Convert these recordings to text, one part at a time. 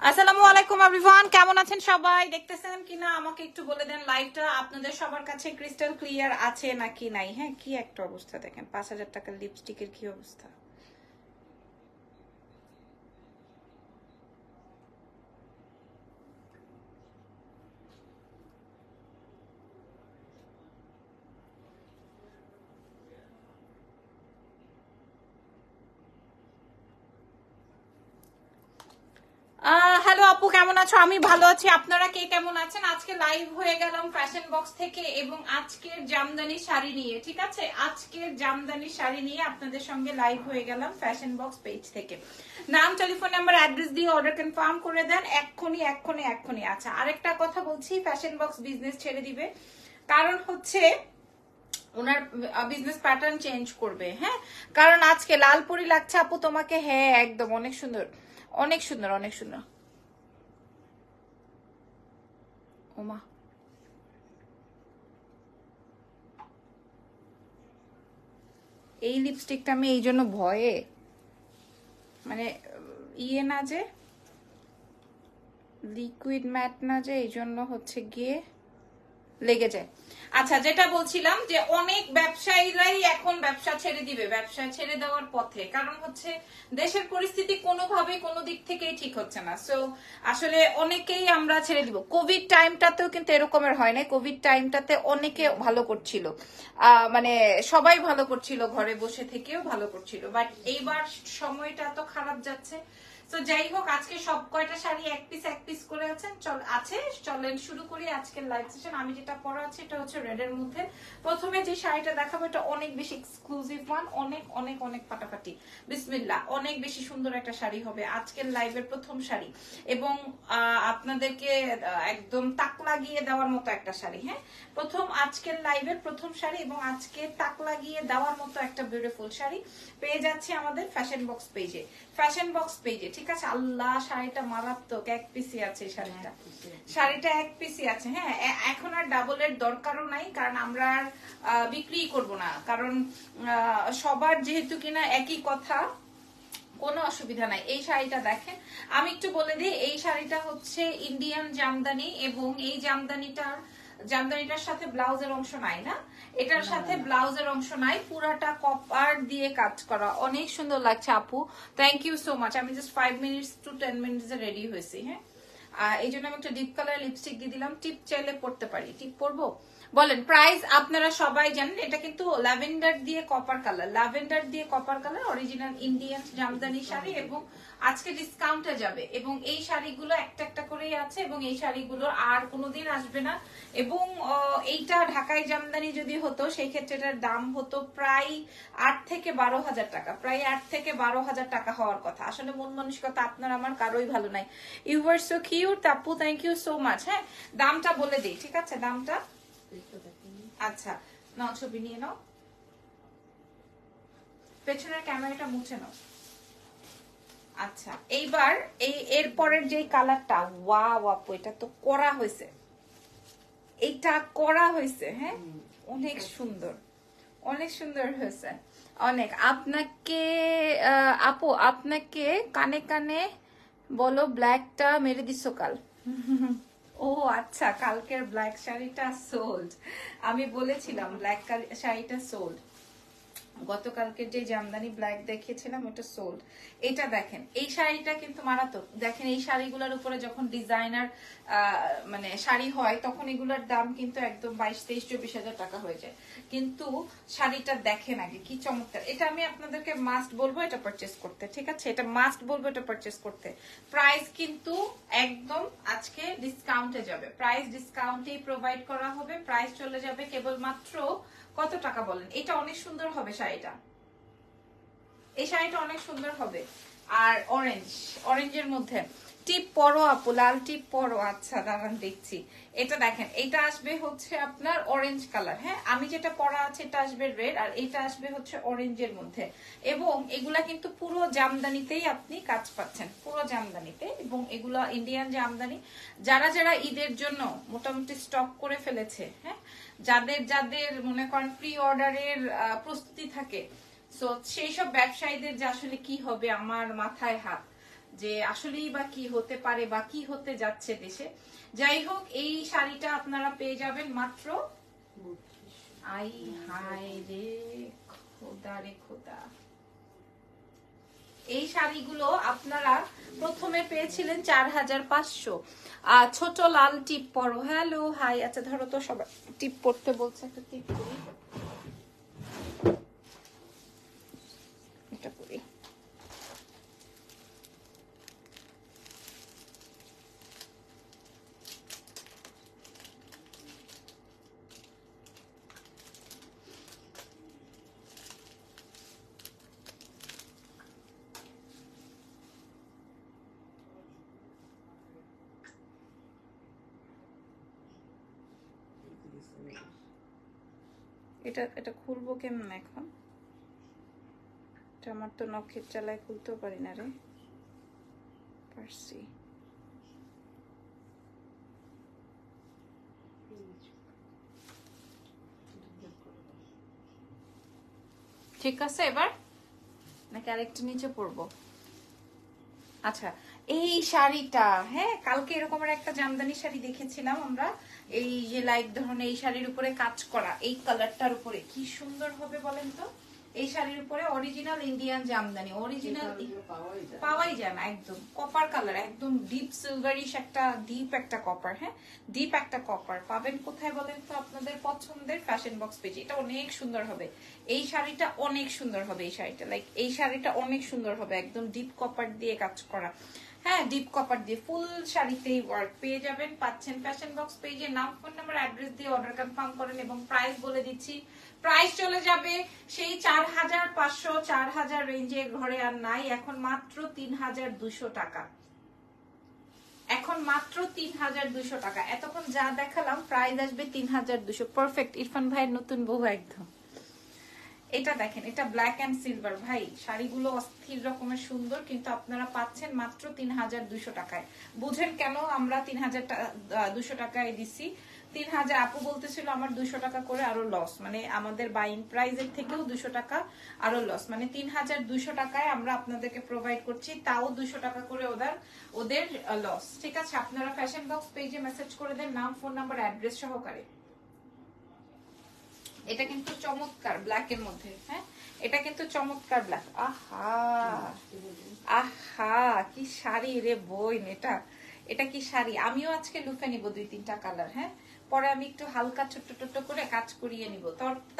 আসসালামু আলাইকুম এভরিওয়ান কেমন আছেন সবাই? দেখতেছেন কিনা? আমাকে একটু বলে দেন লাইভটা আপনাদের সবার কাছে ক্রিস্টাল ক্লিয়ার আছে নাকি নাই? হ্যাঁ কি একটা অবস্থা দেখেন। পাঁচ হাজার টাকার লিপস্টিকের কি অবস্থা হ্যালো আপু, কেমন আছো? আমি ভালো আছি। আপনারা কে কেমন আছেন? আজকে লাইভ হয়ে গেলাম ফ্যাশন বক্স থেকে এবং আজকের জামদানি শাড়ি নিয়ে, ঠিক আছে? আজকের জামদানি শাড়ি নিয়ে আপনাদের সঙ্গে লাইভ হয়ে গেলাম ফ্যাশন বক্স পেজ থেকে। নাম টেলিফোন নাম্বার অ্যাড্রেস দিয়ে অর্ডার কনফার্ম করে দেন। এক্ষুনি এক্ষুনি এক্ষুনি। আচ্ছা আরেকটা কথা বলছি ফ্যাশন বক্স বিজনেস ছেড়ে দিবে। কারণ হচ্ছে, ওনার বিজনেস প্যাটার্ন চেঞ্জ করবে হ্যাঁ? কারণ আজকে লালপুরি লাগছে আপু তোমাকে। হ্যাঁ একদম। অনেক সুন্দর। অনেক সুন্দর অনেক সুন্দর। ওমা এই লিপস্টিকটা আমি এই জন্য ভয়ে মানে ইয়ে না যে লিকুইড ম্যাট না যে, এই জন্য হচ্ছে গিয়ে লেগে যায় আচ্ছা যেটা বলছিলাম যে অনেক ব্যবসায়ীরাই এখন ব্যবসা ছেড়ে দিবে, ব্যবসা ছেড়ে দেওয়ার পথে। কারণ হচ্ছে দেশের পরিস্থিতি কোনোভাবে কোনো দিক থেকেই ঠিক হচ্ছে না। সো আসলে অনেকেই আমরা ছেড়ে দিব। কোভিড টাইমটাতেও কিন্তু এরকমের হয় না কোভিড টাইমটাতে অনেকে ভালো করছিল। মানে সবাই ভালো করছিল, ঘরে বসে থেকেও ভালো করছিল। বাট এইবার সময়টা তো খারাপ যাচ্ছে। তো যাই হোক আজকে সব কয়টা শাড়ি এক পিস এক পিস করে আছেন? চল, আছে। চলেন শুরু করি আজকের লাইভ সেশন আমি যেটা পরা আছে, এটা হচ্ছে রেড এর মধ্যে। প্রথমে যে শাড়িটা দেখাবো, এটা অনেক বেশি এক্সক্লুসিভ ওয়ান অনেক অনেক অনেক ফাটাফাটি বিসমিল্লা অনেক বেশি সুন্দর একটা শাড়ি হবে আজকের লাইভের প্রথম শাড়ি। এবং আপনাদেরকে একদম তাক লাগিয়ে দেওয়ার মতো একটা শাড়ি হ্যাঁ? প্রথম আজকের লাইভের প্রথম শাড়ি এবং আজকে তাক লাগিয়ে দেওয়ার মতো একটা বিউটিফুল শাড়ি। পেয়ে যাচ্ছে আমাদের ফ্যাশন বক্স পেজে ফ্যাশন বক্স পেজে ঠিক আছে? আল্লাহ শাড়িটা মারাত্মক। এক পিসি আছে শাড়িটা। শাড়িটা এক পিসি আছে হ্যাঁ? এখন আর ডাবলের দরকারও নাই কারণ আমরা আর বিক্রি করব না। কারণ সবার যেহেতু কিনা একই কথা কোনো অসুবিধা নাই। এই শাড়িটা দেখেন আমি একটু বলে দিই এই শাড়িটা হচ্ছে ইন্ডিয়ান জামদানি এবং এই জামদানিটার জামদানিটার সাথে ব্লাউজের অংশ নাই না? এটার সাথে ব্লাউজের অংশ নাই, পুরাটা কপার দিয়ে কাজ করা। অনেক সুন্দর লাগছে আপু। থ্যাংক ইউ সো মাচ আমি just five minutes to ten minutes ready হয়েছি হ্যাঁ? এই জন্য আমি একটা ডিপ কালার লিপস্টিক দিয়ে দিলাম। টিপ চাইলে পড়তে পারি। টিপ পরবো? বলেন প্রাইস আপনারা সবাই জানেন, এটা কিন্তু ল্যাভেন্ডার দিয়ে কপার কালার ল্যাভেন্ডার দিয়ে copper colour original Indian Jamdani sari এবং আজকে ডিসকাউন্টে যাবে। এবং এই শাড়িগুলো একটা একটা করেই আছে এবং এই শাড়িগুলো আর কোনোদিন আসবে না। এবং এইটা ঢাকায় জামদানি যদি হতো, সেই ক্ষেত্রে এটার দাম হতো প্রায় আট থেকে বারো হাজার টাকা। প্রায় আট থেকে বারো হাজার টাকা হওয়ার কথা। আসলে মন মানসিকতা আপনার আমার কারোই ভালো নাই। ইউ আর সো কিউট আপু থ্যাংক ইউ সো মাচ হ্যাঁ দামটা বলে দিই, ঠিক আছে? দামটা আচ্ছা নাও ছবি নিয়ে নাও। পেছনের ক্যামেরাটা মুছে নাও। আচ্ছা এইবার এই এরপরের যে কালারটা ওয়া আপু এটা তো করা হয়েছে। এইটা করা হয়েছে হ্যাঁ? অনেক সুন্দর অনেক সুন্দর হয়েছে অনেক। আপনাকে আপু আপনাকে কানে কানে বলো ব্ল্যাকটা মেরে দিস কাল। ও আচ্ছা কালকের ব্ল্যাক শাড়িটা সোল্ড আমি বলেছিলাম ব্ল্যাক শাড়িটা সোল্ড গতকালকে যে জামদানি ব্ল্যাক দেখিয়েছিলাম, ওটা সোল্ড এটা দেখেন, এই শাড়িটা কিন্তু মারাত্মক। দেখেন, এই শাড়িগুলোর উপরে যখন ডিজাইনার মানে শাড়ি হয়, তখন এগুলোর দাম কিন্তু একদম বাইশ, তেইশ, চব্বিশ হাজার টাকা হয়ে যায়। কিন্তু শাড়িটা দেখেন আগে, কি চমৎকার। এটা আমি আপনাদেরকে মাস্ট বলব, এটা পারচেস করতে, ঠিক আছে? এটা মাস্ট বলব, এটা পারচেস করতে। প্রাইস কিন্তু একদম আজকে ডিসকাউন্টে যাবে। প্রাইস ডিসকাউন্টেই প্রোভাইড করা হবে। প্রাইস চলে যাবে কেবলমাত্র কত টাকা বলেন? এটা অনেক সুন্দর হবে শাড়িটা। এই শাড়িটা অনেক সুন্দর হবে। আর অরেঞ্জ অরেঞ্জের মধ্যে। টিপ পরো আপু, লাল টিপ পরো। আচ্ছা দাঁড়ান, দেখছি। এটা দেখেন, এটা আসবে হচ্ছে আপনার অরেঞ্জ কালার হ্যাঁ? আমি যেটা পরা আছে, এটা আসবে রেড আর এটা আসবে হচ্ছে অরেঞ্জের মধ্যে। এবং এগুলা কিন্তু পুরো জামদানিতেই আপনি কাজ পাচ্ছেন, পুরো জামদানিতে। এবং এগুলা ইন্ডিয়ান জামদানি, যারা যারা ঈদের জন্য মোটামুটি স্টক করে ফেলেছে হ্যাঁ? যাদের যাদের মনে করেন প্রি অর্ডারের প্রস্তুতি থাকে সো সেই সব ব্যবসায়ীদের যে আসলে কি হবে আমার মাথায় হাত যে আসলেই বা কি হতে পারে বা কি হতে যাচ্ছে দেশে। যাই হোক, এই শাড়িটা আপনারা পেয়ে যাবেন মাত্র আই হায় রে, খোদা রে খোদা। এই শাড়িগুলো আপনারা প্রথমে পেয়েছিলেন চার হাজার পাঁচশো। আর ছোট লাল টিপ পরো। Hello, hi. আচ্ছা ধরো তো সবাই, টিপ পড়তে বলছে একটা টিপ করি এটা করি এটা এটা খুলবো কেমন এখন? এটা আমার তো নখের চালায় খুলতেও পারি না রে। পারছি। ঠিক আছে এবার? নাকি আরেকটা নিচে পড়ব? আচ্ছা এই শাড়িটা হ্যাঁ কালকে এরকমের একটা জামদানি শাড়ি দেখেছিলাম আমরা। এই যে লাইক ধরনের এই শাড়ির উপরে কাজ করা এই কালারটার উপরে কি সুন্দর হবে বলেন তো? এই শাড়ির উপরে অরিজিনাল ইন্ডিয়ান জামদানি অরিজিনাল পাওয়াই যায়। না একদম কপার কালার একদম ডিপ সিলভারিশ একটা ডিপ একটা কপার হ্যাঁ? ডিপ একটা কপার পাবেন কোথায় বলেন তো আপনাদের পছন্দের ফ্যাশন বক্স পেজে এটা অনেক সুন্দর হবে। এই শাড়িটা অনেক সুন্দর হবে এই শাড়িটা লাইক এই শাড়িটা অনেক সুন্দর হবে একদম ডিপ কপার দিয়ে কাজ করা। হ্যাঁ ডিপ কপার দিয়ে ফুল শাড়িতেই ওয়ার্ক পেয়ে যাবেন, পাচ্ছেন ফ্যাশন বক্স পেজে নাম ফোন নাম্বার অ্যাড্রেস দিয়ে অর্ডার কনফার্ম করেন এবং প্রাইস বলে দিচ্ছি। প্রাইস চলে যাবে সেই চার হাজার পাঁচশো, চার হাজার রেঞ্জে ঘরে আর নাই, এখন মাত্র তিন হাজার দুশো টাকা। এখন মাত্র তিন হাজার দুশো টাকা। এতক্ষণ যা দেখালাম প্রাইস আসবে তিন হাজার দুশো। পারফেক্ট ইরফান ভাইয়ের নতুন বউ একদম। এটা দেখেন, এটা ব্ল্যাক অ্যান্ড সিলভার ভাই, শাড়িগুলো অস্থির রকমের সুন্দর, কিন্তু আপনারা পাচ্ছেন মাত্র তিন হাজার দুশো টাকায়। বুঝেন কেন আমরা তিন হাজার দুশো টাকায় দিছি? তিন হাজার আপু বলতেছিল আমার দুশো টাকা করে আরও লস মানে আমাদের বাইং প্রাইজের থেকেও দুশো টাকা আরও লস মানে তিন হাজার দুশো টাকায় আমরা আপনাদেরকে প্রোভাইড করছি, তাও দুশো টাকা করে ওদের ওদের লস ঠিক আছে, আপনারা ফ্যাশন বক্স পেজে মেসেজ করে দেন, নাম ফোন নাম্বার অ্যাড্রেস সহকারে। এটা কিন্তু চমৎকার ব্ল্যাক এর মধ্যে হ্যাঁ? এটা কিন্তু চমৎকার ব্ল্যাক আহা! আহা! কি শাড়ি রে বইন এটা। এটা কি শাড়ি? আমিও আজকে লুফে নিব দুই তিনটা কালার হ্যাঁ? পরে আমি একটু হালকা ছোট্ট ছোট্ট করে কাজ করিয়ে নিব।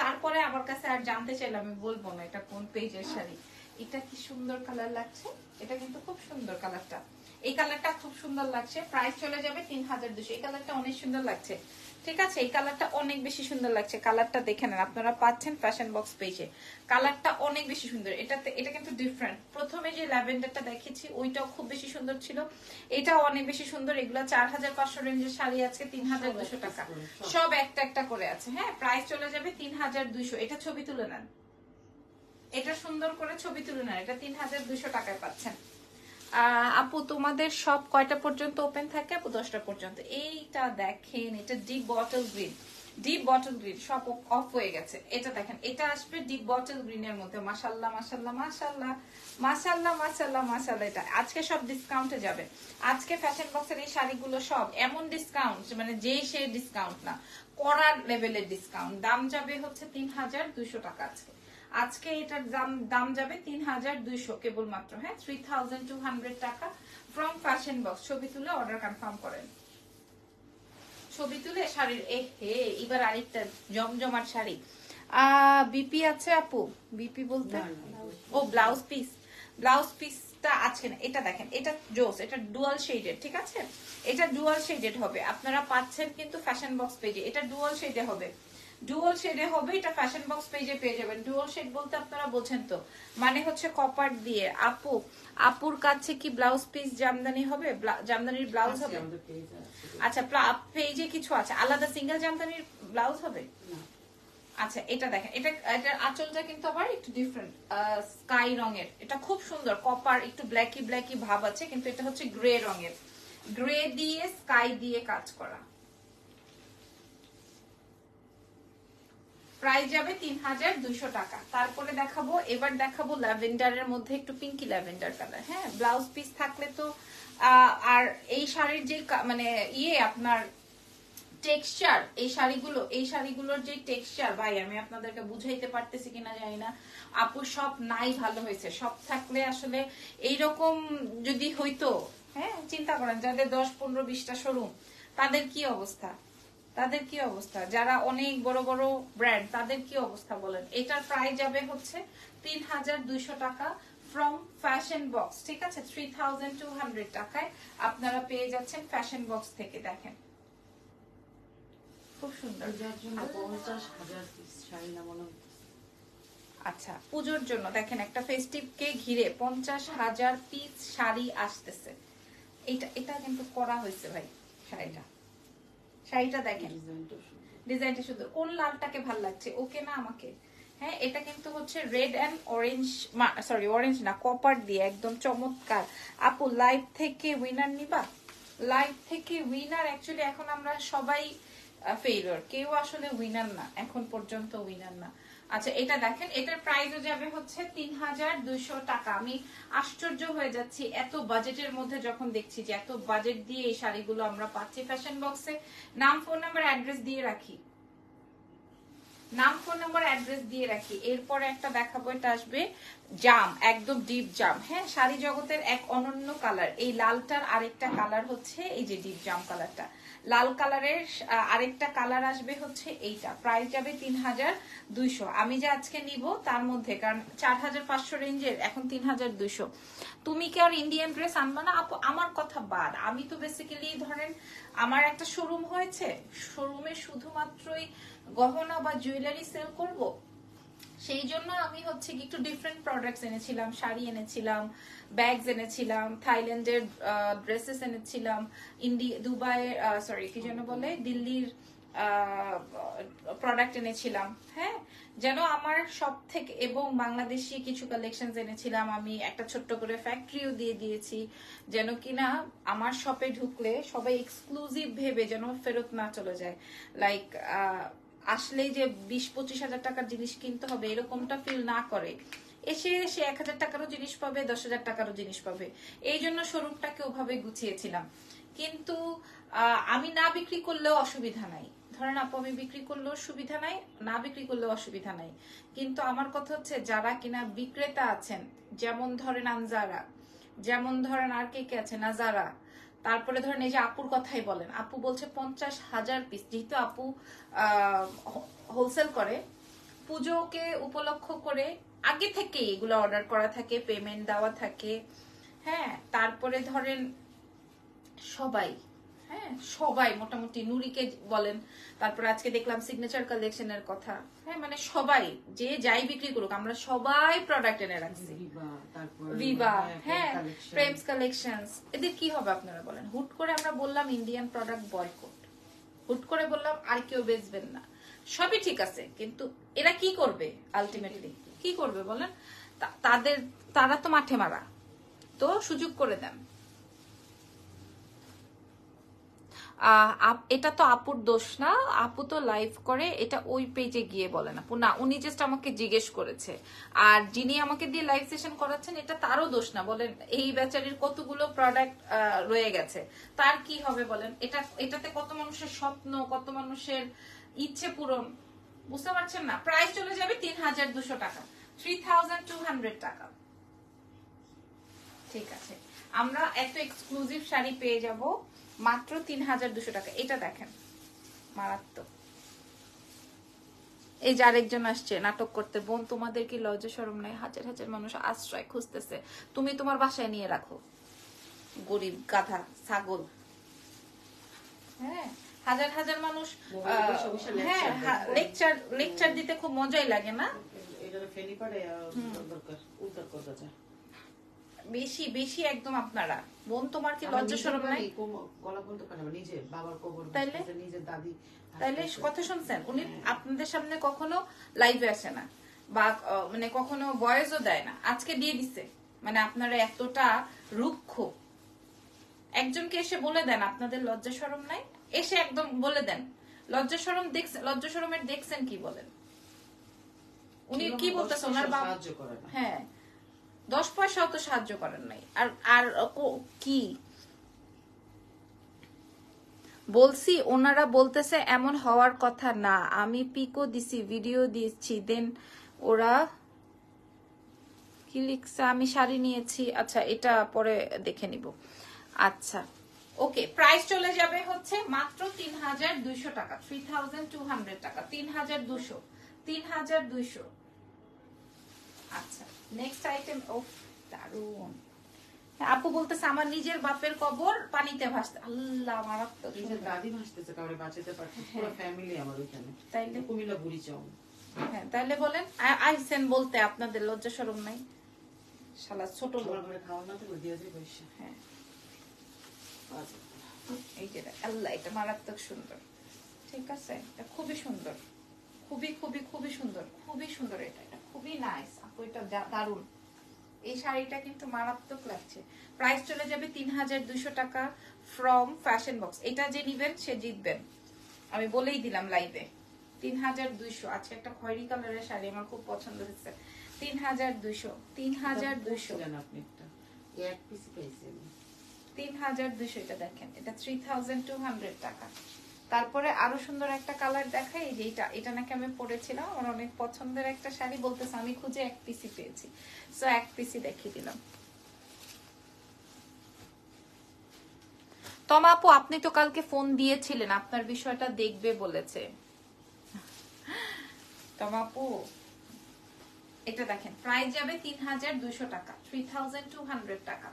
তারপরে আমার কাছে আর জানতে চাইলাম আমি বলব না এটা কোন পেজের শাড়ি। এটা কি সুন্দর কালার লাগছে? এটা কিন্তু খুব সুন্দর কালারটা এই কালারটা খুব সুন্দর লাগছে। প্রাইস চলে যাবে তিন হাজার দুশো। এই কালারটা অনেক সুন্দর লাগছে। ঠিক আছে? এই কালারটা অনেক বেশি সুন্দর লাগছে। কালারটা দেখে নেন, আপনারা পাচ্ছেন ফ্যাশন বক্স পেজে কালারটা অনেক বেশি সুন্দর। এটাতে, এটা কিন্তু ডিফারেন্ট প্রথমে যে ল্যাভেন্ডারটা দেখেছি ওইটাও খুব বেশি সুন্দর ছিল। এটাও অনেক বেশি সুন্দর। এগুলো চার হাজার পাঁচশো রেঞ্জের শাড়ি আজকে তিন হাজার দুশো টাকা। সব একটা একটা করে আছে। হ্যাঁ প্রাইস চলে যাবে তিন হাজার দুশো। এটা ছবি তুলে নেন। এটা সুন্দর করে ছবি তুলে নেন। এটা তিন হাজার দুশো টাকায় পাচ্ছেন। আপু, তোমাদের সব কয়টা পর্যন্ত ওপেন থাকে? আপু, দশটা পর্যন্ত। এইটা দেখেন, এটা deep bottle green deep bottle green সব অফ হয়ে গেছে। এটা দেখেন, এটা আসবে ডিপ বটল গ্রিন এর মধ্যে। মাসাল্লাহ মাসাল্লাহ মাসাল্লাহ মাসাল্লাহ মাসাল্লাহ মাসাল্লাহ এটা। আজকে সব ডিসকাউন্টে যাবে। আজকে ফ্যাশন বক্সের এই শাড়িগুলো সব এমন ডিসকাউন্ট মানে যে সে ডিসকাউন্ট না, করার লেভেলের ডিসকাউন্ট দাম যাবে হচ্ছে তিন হাজার দুইশো টাকা আজকে। আজকে এটার দাম দাম যাবে তিন হাজার দুইশো কেবলমাত্র হ্যাঁ? থ্রি থাউজেন্ড টু হান্ড্রেড টাকা ফ্রম ফ্যাশন বক্স ছবি তুলে অর্ডার কনফার্ম করেন। ছবি তুলে শাড়ির এ হে এবার আরেকটা জমজমার শাড়ি। বিপি আছে আপু? বিপি বলতে? ও ব্লাউজ পিস ব্লাউজ পিসটা আছে না এটা দেখেন এটা জোস এটা ডুয়াল শেডেড ঠিক আছে? এটা ডুয়াল শেডেড হবে। আপনারা পাচ্ছেন কিন্তু ফ্যাশন বক্স পেজে এটা ডুয়াল শেডে হবে। ডুয়াল শেডে হবে এটা ফ্যাশন বক্স পেজে পেয়ে যাবেন। ডুয়াল শেড বলতে আপনারা বোঝেন তো। মানে হচ্ছে কপার দিয়ে। আপু আপুর কাছে কি ব্লাউজ পিস জামদানি হবে? জামদানির ব্লাউজ হবে? আচ্ছা পেজে কিছু আছে? আলাদা সিঙ্গেল জামদানির ব্লাউজ হবে? আচ্ছা এটা দেখেন। এটা এটার আঁচলটা কিন্তু আবার একটু ডিফারেন্ট স্কাই রঙের। এটা খুব সুন্দর। কপার একটু ব্ল্যাকি ব্ল্যাকি ভাব আছে কিন্তু এটা হচ্ছে গ্রে রঙের। গ্রে দিয়ে স্কাই দিয়ে কাজ করা। প্রাইস যাবে তিন হাজার দুইশো টাকা। তারপরে দেখাবো, এবার দেখাবো ল্যাভেন্ডারের মধ্যে একটু পিঙ্কি ল্যাভেন্ডার কালার হ্যাঁ ব্লাউজ পিস থাকলে তো আর এই শাড়ির যে মানে ইয়ে আপনার টেক্সচার এই শাড়িগুলো, এই শাড়িগুলোর যে টেক্সচার ভাই, আমি আপনাদেরকে বুঝাইতে পারতেছি কিনা জানি না। আপু, সব নাই ভালো হয়েছে। সব থাকলে আসলে এইরকম যদি হইতো হ্যাঁ চিন্তা করেন, যাদের দশ, পনেরো, বিশটা শোরুম তাদের কি অবস্থা? তাদের কি অবস্থা? যারা অনেক বড় বড় ব্র্যান্ড তাদের কি অবস্থা বলেন? এটার প্রাইস যাবে হচ্ছে তিন হাজার দুইশো টাকা ফ্রম ফ্যাশন বক্স ঠিক আছে? থ্রি থাউজেন্ড টু হান্ড্রেড টাকায় আপনারা পেয়ে যাচ্ছেন ফ্যাশন বক্স থেকে দেখেন। খুব সুন্দর। আচ্ছা পুজোর জন্য দেখেন একটা ফেস্টিভ কে ঘিরে পঞ্চাশ হাজার পিস শাড়ি আসতেছে। এটা এটা কিন্তু করা হয়েছে ভাই শাড়িটা। শাড়িটা দেখেন। ডিজাইনটা সুন্দর। কোন লালটাকে ভালো লাগছে? ওকে না আমাকে। হ্যাঁ এটা কিন্তু হচ্ছে red and orange sorry orange না কপার দিয়ে একদম চমৎকার। আপু লাইভ থেকে উইনার নিবা? লাইভ থেকে উইনার অ্যাকচুয়ালি এখন আমরা সবাই ফেইলর কেউ আসলে উইনার না এখন পর্যন্ত উইনার না। আচ্ছা এটা দেখেন, এটার প্রাইসও যাবে হচ্ছে তিন হাজার দুইশো টাকা। আমি আশ্চর্য হয়ে যাচ্ছি, এত বাজেটের মধ্যে যখন দেখছি যে এত বাজেট দিয়ে এই শাড়িগুলো আমরা পাচ্ছি ফ্যাশন বক্সে নাম ফোন নাম্বার অ্যাড্রেস দিয়ে রাখি। নাম ফোন নাম্বার অ্যাড্রেস দিয়ে রাখি। এরপরে একটা দেখাবো, এটা আসবে জাম, একদম ডিপ জাম। হ্যাঁ শাড়ি জগতের এক অনন্য কালার এই লালটার আরেকটা কালার হচ্ছে এই যে ডিপ জাম কালারটা লাল কালারের আরেকটা কালার আসবে হচ্ছে এইটা। প্রাইস যাবে তিন হাজার দুইশো। আমি যে আজকে নিব তার মধ্যে, কারণ চার হাজার পাঁচশো রেঞ্জের, এখন তিন হাজার দুইশো। তুমি কি আর ইন্ডিয়ান ড্রেস আনবা না? আপু, আমার কথা বাদ। আমি তো বেসিক্যালি ধরেন, আমার একটা শোরুম হয়েছে। শোরুমে শুধুমাত্রই গহনা বা জুয়েলারি সেল করব। সেই জন্য আমি হচ্ছে কি একটু ডিফারেন্ট প্রোডাক্টস এনেছিলাম, শাড়ি এনেছিলাম ব্যাগস এনেছিলাম, থাইল্যান্ডের ড্রেসেস এনেছিলাম, ইন্ডি দুবাই সরি কি যেন বলে, দিল্লির প্রোডাক্ট এনেছিলাম হ্যাঁ? যেন আমার সব থেকে এবং বাংলাদেশি কিছু কালেকশন এনেছিলাম, আমি একটা ছোট্ট করে ফ্যাক্টরিও দিয়ে দিয়েছি, যেন কিনা আমার শপে ঢুকলে সবাই এক্সক্লুসিভ ভেবে যেন ফেরত না চলে যায়। লাইক আসলেই যে বিশ, পঁচিশ হাজার টাকার জিনিস কিনতে হবে, এরকমটা ফিল না করে। এসে সে এক হাজার টাকারও জিনিস পাবে, দশ হাজার টাকারও জিনিস পাবে। এই জন্য শোরুমটাকে ওভাবে গুছিয়েছিলাম। কিন্তু আমি না বিক্রি করলেও অসুবিধা নাই। ধরেন আপু, আমি বিক্রি করলেও সুবিধা নাই, না বিক্রি করলেও অসুবিধা নাই। কিন্তু আমার কথা হচ্ছে, যারা কিনা বিক্রেতা আছেন, যেমন ধরেন আনজারা, যেমন ধরেন আর কে কে আছে, নাজারা তারপরে ধরেন এই যে আপুর কথাই বলেন, আপু বলছে পঞ্চাশ হাজার পিস যেহেতু আপু হোলসেল করে, পুজোকে উপলক্ষ করে আগে থেকে এগুলো অর্ডার করা থাকে পেমেন্ট দেওয়া থাকে হ্যাঁ তারপরে ধরেন সবাই হ্যাঁ সবাই, মোটামুটি নুরিকে বলেন, তারপর আজকে দেখলাম সিগনেচার কালেকশনের কথা। হ্যাঁ মানে সবাই যে যাই বিক্রি করুক আমরা সবাই প্রোডাক্ট এনে রাখছি। ভিভা হ্যাঁ প্রেমস কালেকশনস এদের কি হবে আপনারা বলেন? হুট করে আমরা বললাম ইন্ডিয়ান প্রোডাক্ট বয়কট হুট করে বললাম আর কেউ বেচবেন না। সবই ঠিক আছে কিন্তু এরা কি করবে আলটিমেটলি কি করবে বলেন? তাদের তারা তো মাঠে মারা। তো সুযোগ করে দেন আহ, আপ- এটা তো আপুর দোষ না, আপু তো লাইভ করে, এটা ওই পেজে গিয়ে বলেন আপু না উনি জাস্ট আমাকে জিজ্ঞেস করেছে। আর যিনি আমাকে দিয়ে লাইভ সেশন করাচ্ছেন, এটা তারও দোষ না, বলেন, এই বেচারির কতগুলো প্রোডাক্ট রয়ে গেছে। তার কি হবে বলেন? এটা, এটাতে কত মানুষের স্বপ্ন, কত মানুষের ইচ্ছে পূরণ? বুঝতে পারছেন না? প্রাইস চলে যাবে তিন হাজার দুশো টাকা। থ্রি থাউজেন্ড টু হান্ড্রেড টাকা। ঠিক আছে। আমরা এত এক্সক্লুসিভ শাড়ি পেয়ে যাব। মাত্র তিন হাজার দুশো টাকা। এটা দেখেন। মারাত্মক। এই যে আরেকজন আসছে নাটক করতে। বোন তোমাদের কি লজ্জা সরম নাই? হাজার হাজার মানুষ আশ্রয় খুঁজতেছে। তুমি তোমার বাসায় নিয়ে রাখো। গরিব গাধা ছাগল। হ্যাঁ হাজার হাজার মানুষ হ্যাঁ লেকচার লেকচার দিতে খুব মজাই লাগে না? এটা ফেলি দরকার উদ্ধার করা যায়। বেশি বেশি একদম আপনারা। বোন তোমার কি লজ্জা সরম নাই? গলা বলতে পারে না, নিজে বাবার কবর তাইলে? নিজের দাদি তাইলে কথা শুনছেন উনি আপনাদের সামনে কখনো লাইভে আসে না বা মানে কখনো ভয়েসও দেয় না। আজকে দিয়ে দিছে মানে আপনারা এতটা রুক্ষ। একজনকে এসে বলে দেন আপনাদের লজ্জা শরম নাই? এসে একদম বলে দেন লজ্জা শরম দেখছেন লজ্জা শরমের দেখছেন কি বলেন? উনি কি বলতেছে? ওনার বাবা হ্যাঁ। দশ পয়সাও তো সাহায্য করেন নাই। আর আর কি বলছি, ওনারা বলতেছে এমন হওয়ার কথা না। আমি পিকো দিছি, ভিডিও দিচ্ছি, দেন ওরা কি লিখছে? আমি শাড়ি নিয়েছি। আচ্ছা এটা পরে দেখে নিব। আচ্ছা ওকে, প্রাইস চলে যাবে হচ্ছে মাত্র তিন হাজার দুইশো টাকা থ্রি থাউজেন্ড টু হান্ড্রেড টাকা, তিন হাজার দুশো তিন হাজার দুইশো। আচ্ছা নেক্সট আইটেম ও দারুণ হ্যাঁ, আপু বলতেছে আমার নিজের বাপের কবর পানিতে ভাসতে আল্লাহ মারাত্মক এই দাদি ভাসতেছে কাউরে বাঁচাতে পারছে পুরো ফ্যামিলি আমার ওইখানে। তাইলে? কুমিল্লা বুড়ি চাও হ্যাঁ তাইলে বলেন আইসেন বলতে আপনাদের লজ্জা শরম নাই? শালা ছোট লোক। খাওয়া না তো দিয়ে যাই পয়সা হ্যাঁ। এই যে আল্লাহ এটা মারাত্মক সুন্দর। ঠিক আছে? এটা খুবই সুন্দর। খুবই খুবই খুবই সুন্দর। খুবই সুন্দর এটা এটা খুবই নাইস দা- দারুণ। এই শাড়িটা কিন্তু মারাত্মক লাগছে। প্রাইস চলে যাবে তিন হাজার দুইশো টাকা ফ্রম ফ্যাশন বক্স এটা যে নিবেন সে জিতবেন আমি বলেই দিলাম লাইভে তিন হাজার দুইশো। আজকে একটা খয়েরি কালারের শাড়ি আমার খুব পছন্দ হয়েছে। তিন হাজার দুইশো। তিন হাজার দুইশো জান আপনি একটা। এক পিস তিন হাজার দুইশো এটা দেখেন। এটা থ্রি থাউজেন্ড টু হান্ড্রেড টাকা। তারপরে আরও সুন্দর একটা কালার দেখাই যে এটা এটা নাকি আমি পরেছিলাম, আমার অনেক পছন্দের একটা শাড়ি বলতেছে, আমি খুঁজে এক পিসি পেয়েছি। সো এক পিসি দেখিয়ে দিলাম। তমা আপু, আপনি তো কালকে ফোন দিয়েছিলেন, আপনার বিষয়টা দেখবে বলেছে। তমা আপু, এটা দেখেন প্রাইস যাবে তিন হাজার দুইশো টাকা থ্রি থাউজেন্ড টু হান্ড্রেড টাকা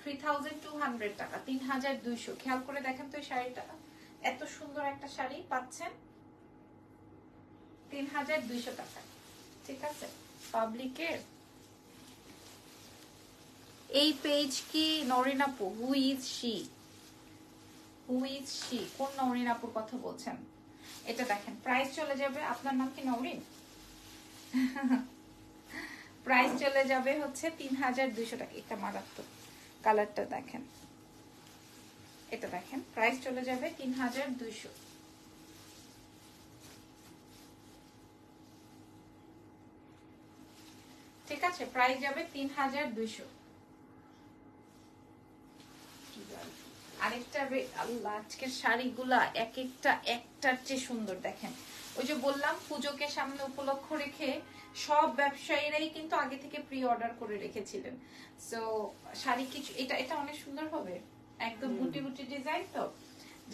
থ্রি থাউজেন্ড টু হান্ড্রেড টাকা, তিন হাজার দুইশো, খেয়াল করে দেখেন তো এই শাড়িটা। এত সুন্দর একটা শাড়ি পাচ্ছেন তিন হাজার দুইশো টাকা। ঠিক আছে? পাবলিকের এই পেজ কি নরিনাপু? Who is she who is she কোন নরিনাপুর কথা বলছেন? এটা দেখেন প্রাইস চলে যাবে, আপনার নাম কি নরিন প্রাইস চলে যাবে হচ্ছে তিন হাজার দুইশো টাকা। এটা মারাত্মক। কালারটা দেখেন। এটা দেখেন প্রাইস চলে যাবে তিন হাজার দুইশো। ঠিক আছে প্রাইস যাবে তিন হাজার দুইশো। আরেকটা আল্লাহ, আজকের শাড়িগুলা এক একটা, একটার চেয়ে সুন্দর, দেখেন। ওই যে বললাম, পুজোকে সামনে উপলক্ষ রেখে সব ব্যবসায়ীরাই কিন্তু আগে থেকে প্রি অর্ডার করে রেখেছিলেন। সো শাড়ি কিছু, এটা এটা অনেক সুন্দর হবে। ডিজাইন তো?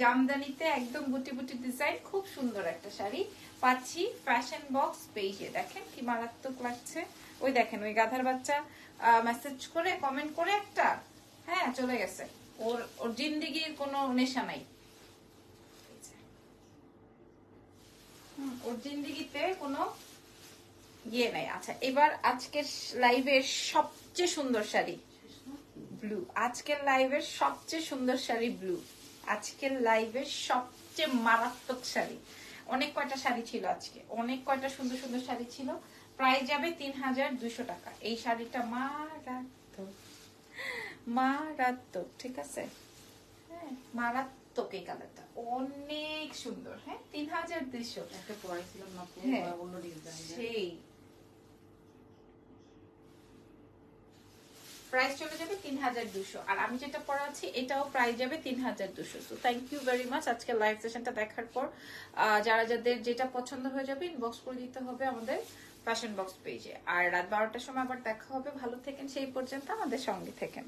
জামদানিতে একদম বুটি বুটি ডিজাইন খুব সুন্দর একটা শাড়ি। পাচ্ছি ফ্যাশন বক্স পেজে দেখেন কি মারাত্মক লাগছে। ওই দেখেন, ওই গাধার বাচ্চা মেসেজ করে কমেন্ট করে একটা। হ্যাঁ চলে গেছে। ওর ওর জিন্দিগির কোনো নেশা নাই। ওর জিন্দিগিতে কোনো ইয়ে নাই। আচ্ছা এবার আজকের লাইভের সবচেয়ে সুন্দর শাড়ি। ব্লু আজকের লাইভের সবচেয়ে সুন্দর শাড়ি ব্লু আজকের লাইভের সবচেয়ে মারাত্মক শাড়ি। অনেক কয়টা শাড়ি ছিল আজকে? অনেক কয়টা সুন্দর সুন্দর শাড়ি ছিল? প্রায় যাবে তিন হাজার দুশো টাকা। এই শাড়িটা মারাত্মক। মারাত্মক ঠিক আছে? হ্যাঁ মারাত্মক এই কালারটা। অনেক সুন্দর হ্যাঁ? তিন হাজার দুইশো। একটা পড়াইছিলাম হ্যাঁ। সেই। প্রাইস চলে যাবে তিন হাজার দুশো। আর আমি যেটা পড়াচ্ছি, এটাও প্রাইস যাবে তিন হাজার দুশো। So thank you very much আজকে লাইভ সেশনটা দেখার পর যারা যাদের যেটা পছন্দ হয়ে যাবে ইনবক্স করে দিতে হবে আমাদের ফ্যাশন বক্স পেজে আর রাত বারোটার সময় আবার দেখা হবে। ভালো থেকেন, সেই পর্যন্ত আমাদের সঙ্গে থেকেন।